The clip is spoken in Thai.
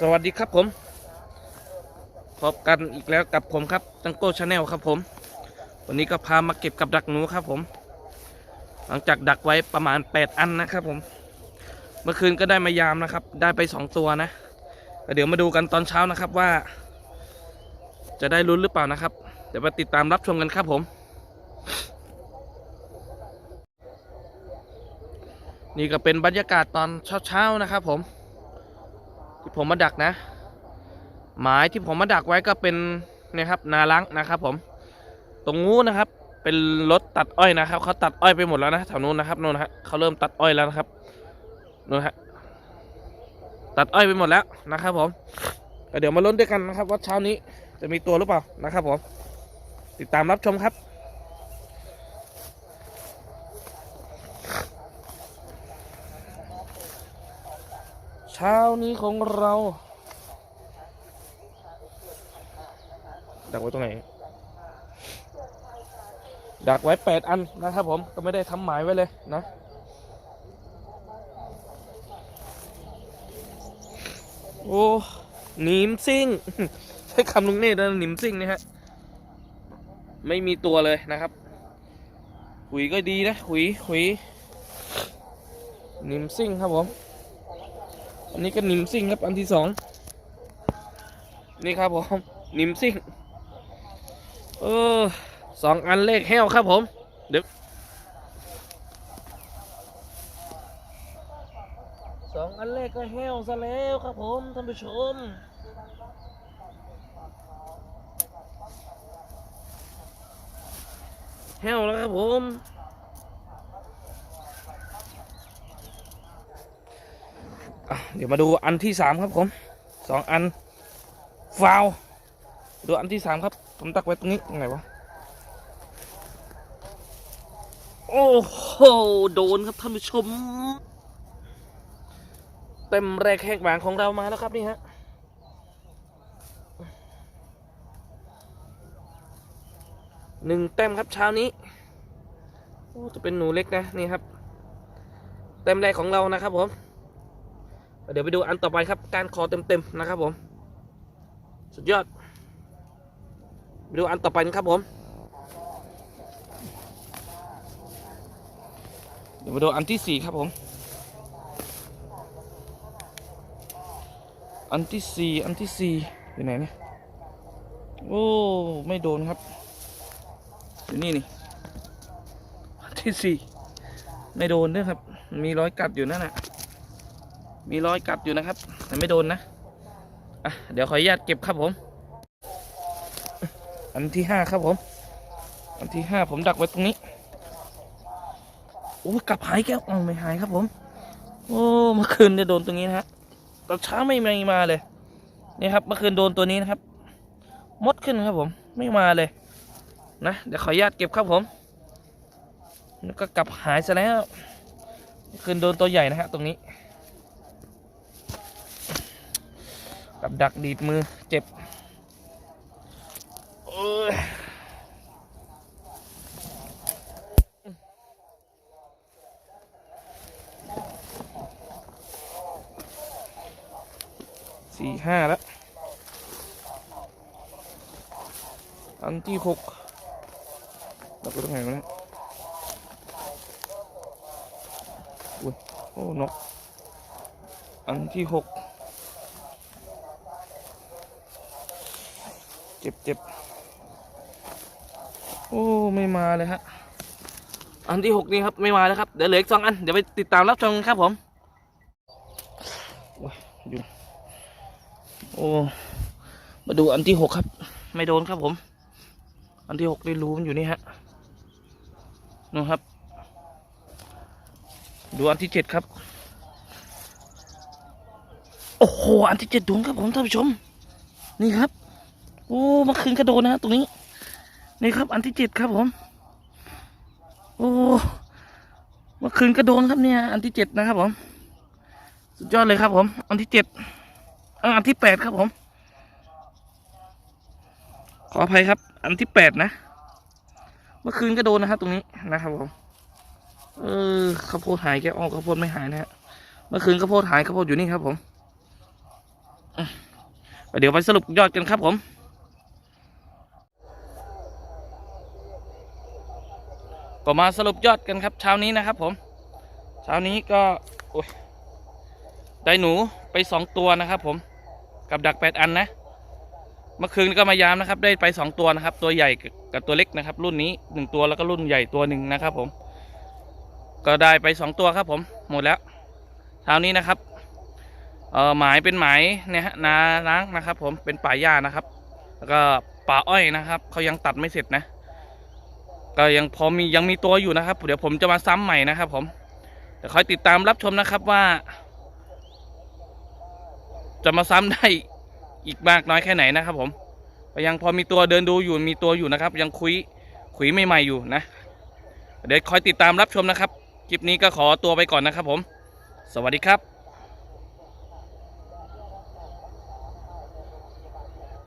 สวัสดีครับผม พบกันอีกแล้วกับผมครับตังโก้ชาแนลครับผม วันนี้ก็พามาเก็บกับดักหนูครับผม หลังจากดักไว้ประมาณ 8 อันนะครับผม เมื่อคืนก็ได้มายามนะครับ ได้ไป 2 ตัวนะแต่เดี๋ยวมาดูกันตอนเช้านะครับว่า จะได้ลุ้นหรือเปล่านะครับ เดี๋ยวมาติดตามรับชมกันครับผมนี่ก็เป็นบรรยากาศตอนเช้าๆนะครับผม ที่ผมมาดักนะ หมายที่ผมมาดักไว้ก็เป็นนี่ยครับนาลังนะครับ ผม ตรงนู้นนะครับ เป็นรถตัดอ้อยนะครับเขาตัดอ้อยไปหมดแล้วนะแถวนู้นนะครับนู้นฮะเขาเริ่มตัดอ้อยแล้วนะครับนู้นฮะตัดอ้อยไปหมดแล้วนะครับ ผมเดี๋ยวมาลุ้นด้วยกันนะครับว่าเช้านี้จะมีตัวหรือเปล่านะครับ ผม ติดตามรับชมครับ เช้านี้ของเราดักไว้ตรงไหน ดักไว้แปดอันนะครับผมก็ไม่ได้ทำหมายไว้เลยนะ โอ้หนิมซิ่ง ใช้คำลุงเนตรนะหนิมซิ่งนี่ฮะ ไม่มีตัวเลยนะครับ หุยก็ดีนะ หุย หุยหนิมซิ่งครับผม อันนี้ก็นิมซิ่งครับอันที่สองนี่ครับผมนิมซิ่งเออสองอันเลขแห้วครับผมเดี๋ยวสองอันเลขก็แห้วซะแล้วครับผมท่านผู้ชมแห้วแล้วครับผม อะ เดี๋ยวมาดูอันที่สามครับผมสองอันฟาวดูอันที่สามครับ ผมตักไว้ตรงนี้ตรงไหนวะโอ้โหโดนครับท่านผู้ชม เต็มแรกแหกหวางของเรามาแล้วครับนี่ฮะหนึ่งเต็มครับเช้านี้โอ้จะเป็นหนูเล็กนะนี่ครับ เต็มแรกของเรานะครับผม เดี๋ยวไปดูอันต่อไปครับ การคอเต็มๆนะครับผม สุดยอดไปดูอันต่อไปนะครับผมเดี๋ยวมาดูอันที่สี่ครับผม อันที่สี่อันที่สี่อยู่ไหนเนี่ย โอ้ ไม่โดนครับ อยู่นี่นี่ อันที่สี่ไม่โดนด้วยครับ มีร้อยกัดอยู่นั่นแหละ มีรอยกัดอยู่นะครับ แต่ไม่โดนนะอะเดี๋ยวขออนุญาตเก็บครับผม อันที่ห้าครับผม อันที่ห้าผมดักไว้ตรงนี้โอ้กลับหายแก้วอ๋อไม่หายครับผม โอ้เมื่อคืนเนี่ยโดนตรงนี้นะฮะตอนเช้าไม่มีมาเลยนี่ครับเมื่อคืนโดนตัวนี้นะครับ มดขึ้นครับผม ไม่มาเลย นะเดี๋ยวขออนุญาตเก็บครับผมแล้วก็กลับหายซะแล้ว คืนโดนตัวใหญ่นะฮะตรงนี้ กับดักดีดมือเจ็บโอ้ยสี่ห้าแล้วอันที่หกเราไปตรงไหนวะเนี่ยอุ้ยโอ้นกอันที่หก จ็บเจ็บโอ้ไม่มาเลยฮะอันที่หกนี่ครับไม่มาแล้วครับเดี๋ยวเหลืออีกสองอันเดี๋ยวไปติดตามรับชมกันครับผมโอ้ยยุงโอ้มาดูอันที่หกครับ ไม่โดนครับผม อันที่หกได้รู้มันอยู่นี่ฮะนู่นครับ ดูอันที่เจ็ดครับ โอ้โหอันที่เจ็ดดวงครับผมท่านผู้ชม นี่ครับ โอ้มื่อคืนกระโดดนะฮะตรงนี้ นี่ครับ อันที่เจ็ดครับผม โอ้มื่อคืนกระโดนครับเนี่ย อันที่เจ็ดนะครับผม สุดยอดเลยครับผม อันที่เจ็ดอ้าอันที่แปดครับผม ขออภัยครับ อันที่แปดนะเมื่อคืนก็โดนนะครับตรงนี้นะครับผม เออข้าวโพดหายแกออกข้าวโพดไม่หายนะฮะ เมื่อคืนข้าวโพดหายข้าวโพดอยู่นี่ครับผมเดี๋ยวไปสรุปยอดกันครับผม ก็มาสรุปยอดกันครับเช้านี้นะครับผมเช้านี้ก็ได้หนูไปสองตัวนะครับผมกับดักแปดอันนะเมื่อคืนก็มายามนะครับ ได้ไปสองตัวนะครับ ตัวใหญ่กับตัวเล็กนะครับ รุ่นนี้หนึ่งตัวแล้วก็รุ่นใหญ่ตัวหนึ่งนะครับ ผม ก็ได้ไปสองตัวครับ ผมหมดแล้วเช้านี้นะครับเออหมายเป็นหมายเนี่ยฮะนาล้างนะครับ ผมเป็นป่าหญ้านะครับ แล้วก็ป่าอ้อยนะครับเขายังตัดไม่เสร็จนะ ก็ยังพอมียังมีตัวอยู่นะครับ เดี๋ยวผมจะมาซ้ำใหม่นะครับ ผมเดี๋ยวคอยติดตามรับชมนะครับว่า จะมาซ้ำได้อีกมากน้อยแค่ไหนนะครับ ผมยังพอมีตัวเดินดูอยู่มีตัวอยู่นะครับ ยังคุยคุยใหม่ๆอยู่นะ เดี๋ยวคอยติดตามรับชมนะครับคลิปนี้ก็ขอตัวไปก่อนนะครับ ผม สวัสดีครับ